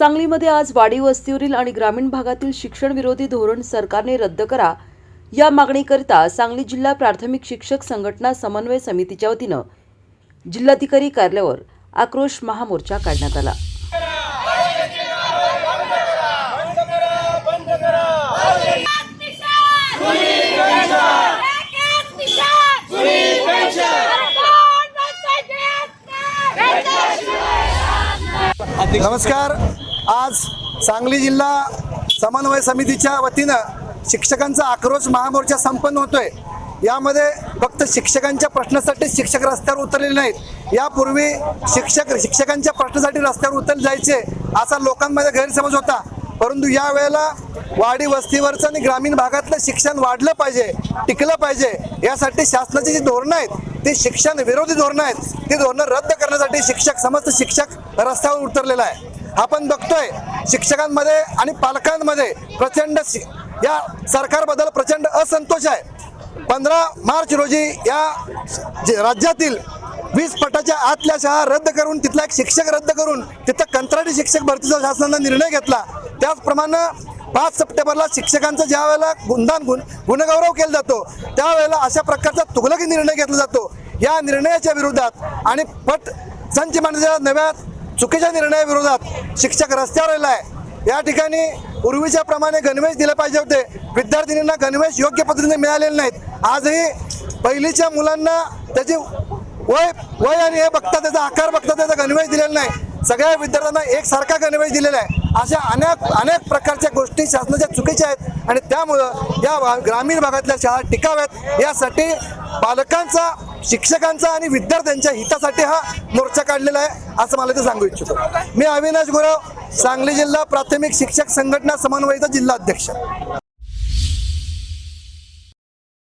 सांगलीमध्ये आज वाडी वस्तीवरील आणि ग्रामीण भागातील शिक्षण विरोधी धोरण सरकारने रद्द करा. या मागणीकरिता सांगली जिल्हा प्राथमिक शिक्षक संघटना समन्वय समितीच्या वतीनं जिल्हाधिकारी कार्यालयावर आक्रोश महामोर्चा काढण्यात आला. नमस्कार. आज सांगली जिल्हा समन्वय समितीच्या वतीनं शिक्षकांचा आक्रोश महामोर्चा संपन्न होतोय. यामध्ये फक्त शिक्षकांच्या प्रश्नासाठी शिक्षक रस्त्यावर उतरलेले नाहीत. यापूर्वी शिक्षक शिक्षकांच्या प्रश्नासाठी रस्त्यावर उतरले जायचे असा लोकांमध्ये गैरसमज होता. परंतु या वेळेला वाडी वस्तीवरचं आणि ग्रामीण भागातलं शिक्षण वाढलं पाहिजे टिकलं पाहिजे यासाठी शासनाची जी धोरणं आहेत ती शिक्षण विरोधी धोरणं आहेत. ती धोरणं रद्द करण्यासाठी शिक्षक समस्त शिक्षक रस्त्यावर उतरलेला आहे. आपण बघतोय शिक्षकांमध्ये आणि पालकांमध्ये प्रचंड शि- या सरकारबद्दल प्रचंड असंतोष आहे. पंधरा मार्च रोजी या जे राज्यातील वीस पटाच्या आतल्या शाळा रद्द करून तिथला एक शिक्षक रद्द करून तिथं कंत्राटी शिक्षक भरतीचा शासनानं निर्णय घेतला. त्याचप्रमाणे पाच सप्टेंबरला शिक्षकांचा ज्या वेळेला गुणदान गुण गुणगौरव केला जातो त्यावेळेला अशा प्रकारचा तुघलकी निर्णय घेतला जातो. या निर्णयाच्या विरोधात आणि पट संच मांडण्याच्या नव्या चुकीच्या निर्णयाविरोधात शिक्षक रस्त्यावर आलेला आहे. या ठिकाणी पूर्वीच्या प्रमाणे गणवेश दिले पाहिजे होते. विद्यार्थिनींना गणवेश योग्य पद्धतीने मिळालेले नाहीत. आजही पहिलीच्या मुलांना त्याची वय वय आणि हे बघता त्याचा आकार बघता त्याचा गणवेश दिलेला नाही. सगळ्या विद्यार्थ्यांना एकसारखा गणवेश दिलेला आहे. अशा अनेक अनेक प्रकारच्या गोष्टी शासनाच्या चुकीच्या आहेत. आणि त्यामुळं या ग्रामीण भागातल्या शाळा टिकाव्यात. यासाठी पालकांचा शिक्षकांचा आणि विद्यार्थ्यांच्या हितासाठी हा मोर्चा काढलेला आहे असं मला ते सांगू इच्छितो. मी अविनाश गुरव सांगली जिल्हा प्राथमिक शिक्षक संघटना समन्वयचा जिल्हा अध्यक्ष